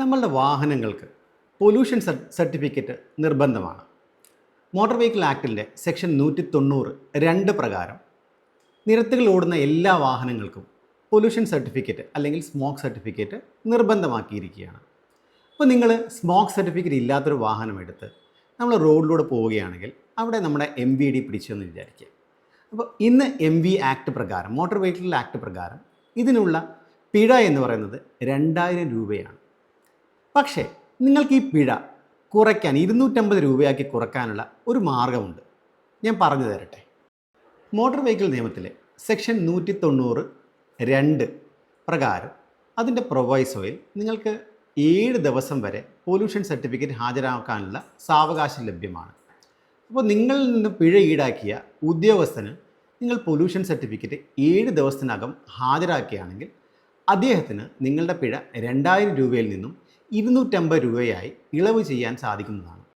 നമ്മളുടെ വാഹനങ്ങൾക്ക് pollution certificate നിർബന്ധമാണ്. മോട്ടോർ വെഹിക്കിൾ ആക്ടിന്റെ സെക്ഷൻ നൂറ്റി തൊണ്ണൂറ് രണ്ട് പ്രകാരം നിരത്തുകൾ ഓടുന്ന എല്ലാ വാഹനങ്ങൾക്കും പൊല്യൂഷൻ സർട്ടിഫിക്കറ്റ് അല്ലെങ്കിൽ സ്മോക്ക് സർട്ടിഫിക്കറ്റ് നിർബന്ധമാക്കിയിരിക്കുകയാണ്. അപ്പോൾ നിങ്ങൾ സ്മോക്ക് സർട്ടിഫിക്കറ്റ് ഇല്ലാത്തൊരു വാഹനം എടുത്ത് നമ്മൾ റോഡിലൂടെ പോവുകയാണെങ്കിൽ അവിടെ നമ്മുടെ എം വി ഡി പിടിച്ചെന്ന് വിചാരിക്കുക. അപ്പോൾ ഇന്ന് എം വി ആക്ട് പ്രകാരം മോട്ടോർ വെഹിക്കിൾ ആക്ട് പ്രകാരം ഇതിനുള്ള പിഴ എന്ന് പറയുന്നത് രണ്ടായിരം രൂപയാണ്. പക്ഷേ നിങ്ങൾക്ക് ഈ പിഴ കുറയ്ക്കാൻ ഇരുന്നൂറ്റമ്പത് രൂപയാക്കി കുറയ്ക്കാനുള്ള ഒരു മാർഗമുണ്ട്. ഞാൻ പറഞ്ഞു തരട്ടെ. മോട്ടോർ വെഹിക്കിൾ നിയമത്തിലെ സെക്ഷൻ നൂറ്റി തൊണ്ണൂറ് രണ്ട് പ്രകാരം അതിന്റെ പ്രൊവൈസോയിൽ നിങ്ങൾക്ക് ഏഴ് ദിവസം വരെ പൊല്യൂഷൻ സർട്ടിഫിക്കറ്റ് ഹാജരാക്കാനുള്ള സാവകാശം ലഭ്യമാണ്. അപ്പോൾ നിങ്ങളിൽ നിന്ന് പിഴ ഈടാക്കിയ ഉദ്യോഗസ്ഥന് നിങ്ങൾ പൊല്യൂഷൻ സർട്ടിഫിക്കറ്റ് ഏഴ് ദിവസത്തിനകം ഹാജരാക്കുകയാണെങ്കിൽ അദ്ദേഹത്തിന് നിങ്ങളുടെ പിഴ രണ്ടായിരം രൂപയിൽ നിന്നും ഇരുന്നൂറ്റമ്പത് രൂപയായി ഇളവ് ചെയ്യാൻ സാധിക്കുന്നതാണ്.